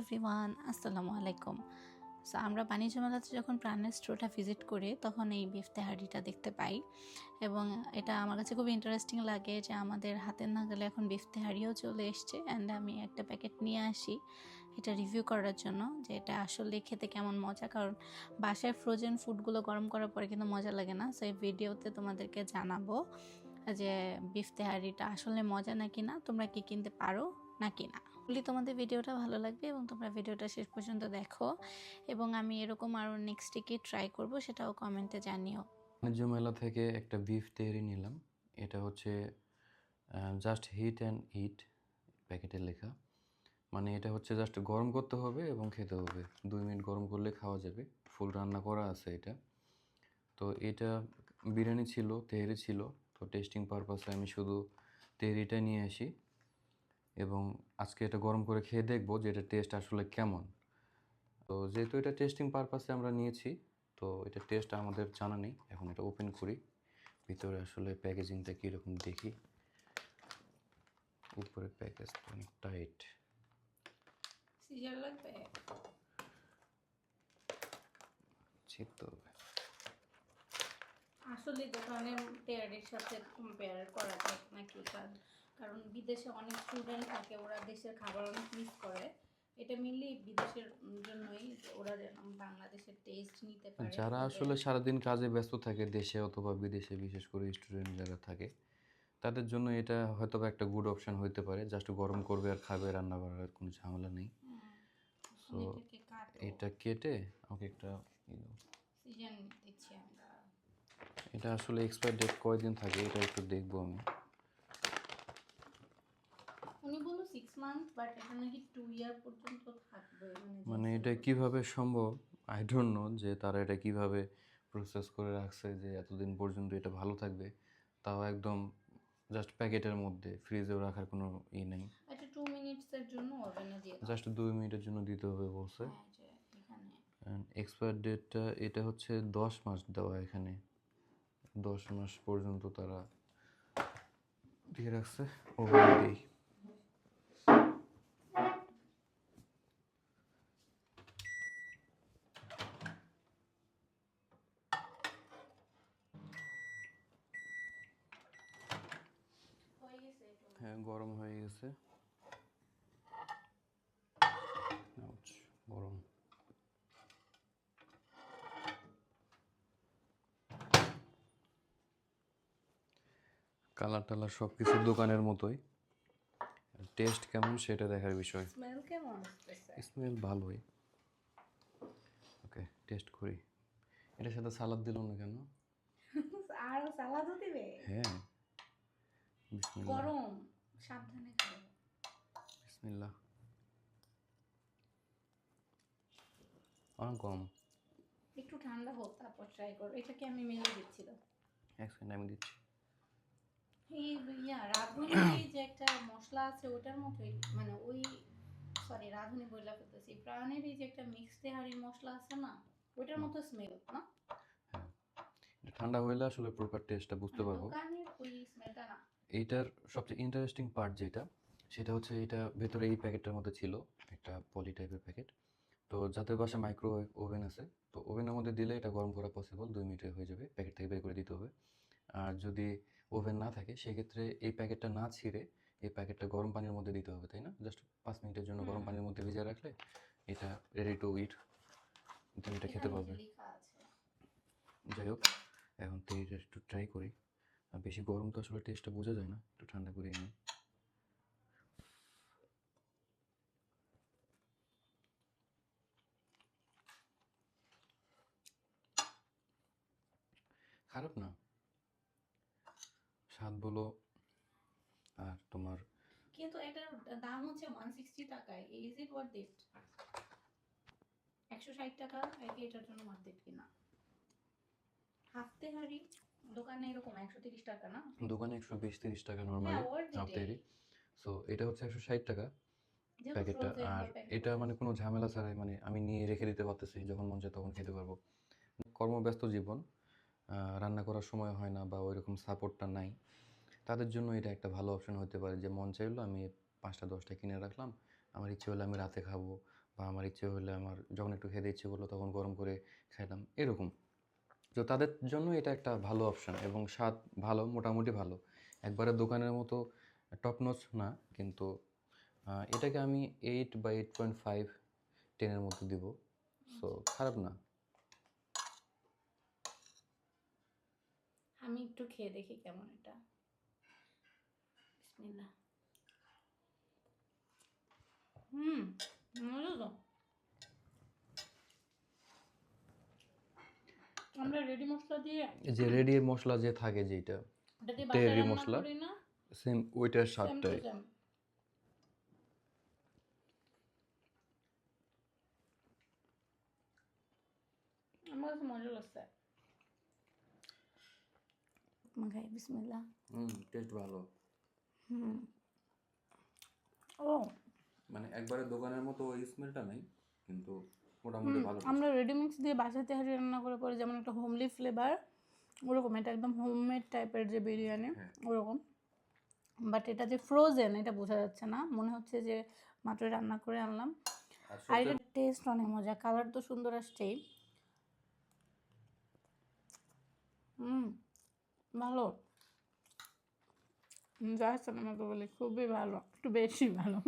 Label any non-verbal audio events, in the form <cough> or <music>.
Everyone, আসসালামু আলাইকুম। So আমরা বাণিজ্য মেলাতে যখন প্রাণের স্টোরটা ভিজিট করি, তখন এই বিফ তেহারিটা দেখতে পাই। এবং এটা আমার কাছে খুব ইন্টারেস্টিং লাগে যে আমাদের হাতের নাগালে এখন বিফ তেহারিও চলে এসছে। অ্যান্ড আমি একটা প্যাকেট নিয়ে আসি, এটা রিভিউ করার জন্য যে এটা আসলে খেতে কেমন মজা। কারণ বাসায় ফ্রোজেন ফুডগুলো গরম করার পরে কিন্তু মজা লাগে না। সো এই ভিডিওতে তোমাদেরকে জানাব যে বিফ তেহারিটা আসলে মজা নাকি না, তোমরা কি কিনতে পারো নাকি না। বলি তোমাদের ভিডিওটা ভালো লাগবে এবং তোমরা ভিডিওটা শেষ পর্যন্ত দেখো এবং আমি এরকম আরও নেক্সটে কি ট্রাই করব সেটাও কমেন্টে জানিও। বাণিজ্য মেলা থেকে একটা বিফ তেহারি নিলাম। এটা হচ্ছে জাস্ট হিট অ্যান্ড ইট প্যাকেটে লেখা। মানে এটা হচ্ছে জাস্ট গরম করতে হবে এবং খেতে হবে। দুই মিনিট গরম করলে খাওয়া যাবে। ফুল রান্না করা আছে এটা। তো এটা বিরিয়ানি ছিল, তেহারি ছিল। তো টেস্টিং পারপাসে আমি শুধু তেহারিটা নিয়ে আসি। এবং আজকে এটা গরম করে খেয়ে দেখব যে এটা টেস্ট আসলে কেমন। তো যেহেতু এটা টেস্টিং পারপাসে আমরা নিয়েছি তো এটা টেস্ট আমাদের জানা নেই। এখন এটা ওপেন করি। ভিতরে আসলে প্যাকেজিংটা কীরকম দেখি। উপরে প্যাকেজ অনেক টাইট সিজার লাগবে ছিটতে হবে। আসলে দোকানের তেয়ারির সাথে কম্পেয়ার করা যায় নাকি কারণ বিদেশে অনেক স্টুডেন্ট থাকে ওরা দেশের খাবার অনেক মিস করে। এটা মিললেই বিদেশের জন্যই যে ওরা বাংলাদেশের টেস্ট নিতে পারে। যারা আসলে সারাদিন কাজে ব্যস্ত থাকে দেশে অথবা বিদেশে বিশেষ করে স্টুডেন্ট যারা থাকে তাদের জন্য এটা হয়তো একটা গুড অপশন হইতে পারে। জাস্ট গরম করবে আর খাবে রান্না করার কোনো ঝামেলা নেই। এটাকে কাটো। এটা কেটে আমাকে একটা ই দাও। সিজন দিচ্ছি আমরা। এটা আসলে এক্সপায়ার ডেট কয়দিন থাকে এটা একটু দেখব আমি। মান্থ বাট এটা নাকি টু ইয়ার পর্যন্ত থাকবে? মানে এটা কীভাবে সম্ভব? আই ডোন্ট নো যে তারা এটা কীভাবে প্রসেস করে রাখছে যে এতদিন পর্যন্ত এটা ভালো থাকবে। তাও একদম জাস্ট প্যাকেটের মধ্যে ফ্রিজেও রাখার কোনো ই নেই। এটা টু মিনিটসের জন্য ওভেনে দিয়ে জাস্ট দুই মিনিটের জন্য দিতে হবে বলছে এক্সপায়ার ডেটটা এটা হচ্ছে দশ মাস দেওয়া এখানে। দশ মাস পর্যন্ত তারা দিয়ে রাখছে। ওভার দিই হয়ে গেছে এটা। হ্যাঁ গরম হয়ে গেছে। গরম। কালার টালার সব কিছু দোকানের মতোই। টেস্ট কেমন সেটা দেখার বিষয়। স্মেল কেমন স্মেল ভালোই। ওকে টেস্ট করি। এটার সাথে সালাদ দিল না কেন? <laughs> আর সালাদও দিবে? হ্যাঁ। গরম। সাবধানে খাও বিসমিল্লাহ। অনেক একটু ঠান্ডা হোক তারপর ট্রাই করো। এটাকে আমি মেলে দিচ্ছিলাম এক সেকেন্ড আমি দিচ্ছি। এই ইয়া রাঁধুনি যে একটা মশলা আছে ওটার মতোই মানে ওই সরি রাঁধুনি বইলা ফেলতেছি। প্রাণের এই যে একটা মিক্স তেহারির মশলা আছে না ওটার মতো স্মেল না? ঠান্ডা হইলে আসলে প্রপার টেস্টটা বুঝতে পারব। দোকানের ওই এইটার সবচেয়ে ইন্টারেস্টিং পার্ট যেটা সেটা হচ্ছে এটা ভেতরে এই প্যাকেটটার মধ্যে ছিল একটা পলি টাইপের প্যাকেট। তো যাদের বাসায় মাইক্রোওয়েভ ওভেন আছে তো ওভেনের মধ্যে দিলে এটা গরম করা পসিবল দুই মিনিটে হয়ে যাবে প্যাকেট থেকে বের করে দিতে হবে। আর যদি ওভেন না থাকে সেক্ষেত্রে এই প্যাকেটটা না ছিঁড়ে এই প্যাকেটটা গরম পানির মধ্যে দিতে হবে তাই না? জাস্ট পাঁচ মিনিটের জন্য গরম পানির মধ্যে ভিজে রাখলে এটা রেডি টু ইট তুমি এটা খেতে পারবে। যাই হোক এখন তো এটা একটু ট্রাই করি। আর বেশি গরম তো আসলে টেস্টটা বোঝা যায় না, একটু ঠান্ডা করে নিই। খারাপ না। স্বাদ বলো আর তোমার কিন্তু এটার দাম হচ্ছে ওয়ান সিক্সটি টাকায়। ইজ ইট ওয়ার্থ ইট একশো ষাট টাকা একে এটার জন্য ওয়ার্থ ইট কিনা। হাফতে হারি দোকানে এরকম একশো তিরিশ টাকা না? দোকানে একশো বিশ তিরিশ টাকা নরমালি হাফ তৈরি সো এটা হচ্ছে একশো ষাট টাকা প্যাকেটটা আর এটা মানে কোনো ঝামেলা ছাড়াই মানে আমি নিয়ে রেখে দিতে পারতেছি যখন মন চায় তখন খেতে পারব। কর্মব্যস্ত জীবন রান্না করার সময় হয় না বা ওইরকম সাপোর্টটা নাই। তাদের জন্য এটা একটা ভালো অপশন হতে পারে যে মন চাইলো আমি পাঁচটা দশটা কিনে রাখলাম আমার ইচ্ছে হলে আমি রাতে খাব বা আমার ইচ্ছে হলে আমার যখন একটু খেতে ইচ্ছে করল তখন গরম করে খাইলাম এরকম। তো তাদের জন্য এটা একটা ভালো অপশান এবং স্বাদ ভালো, মোটামুটি ভালো। একবারে দোকানের মতো টপ নচ না, কিন্তু এটাকে আমি এইট বা এইট পয়েন্ট ফাইভ টেনের মধ্যে দিব। সো খারাপ না। আমি একটু খেয়ে দেখি কেমন এটা। হুম মজা তো আমরা রেডি মশলা দিয়ে? যে রেডি মশলা যে থাকে যেটা রান্না মশলা, সেম ওইটার স্বাদটাই। আমার মজা লাগছে মাখাই বিসমিল্লাহ। হুম টেস্ট ভালো। হুম। ও। মানে একবারে দোকানের মতো ওই স্মেলটা নাই কিন্তু মোটামুটি ভালো আমরা রেডিমিক্স দিয়ে বাসায় তেহারি রান্না করে পরে যেমন একটা হোমলি ফ্লেভার ওরকম এটা একদম হোমমেড টাইপের যে বিরিয়ানি হ্যাঁ। ওরকম। বাট এটা যে ফ্রোজেন এটা বোঝা যাচ্ছে না। মনে হচ্ছে যে মাত্র রান্না করে আনলাম। আর এটার টেস্ট অনেক মজা কালার তো সুন্দর আসছেই। হুম ভালো। যা আছে না বলি খুবই ভালো একটু বেশি ভালো।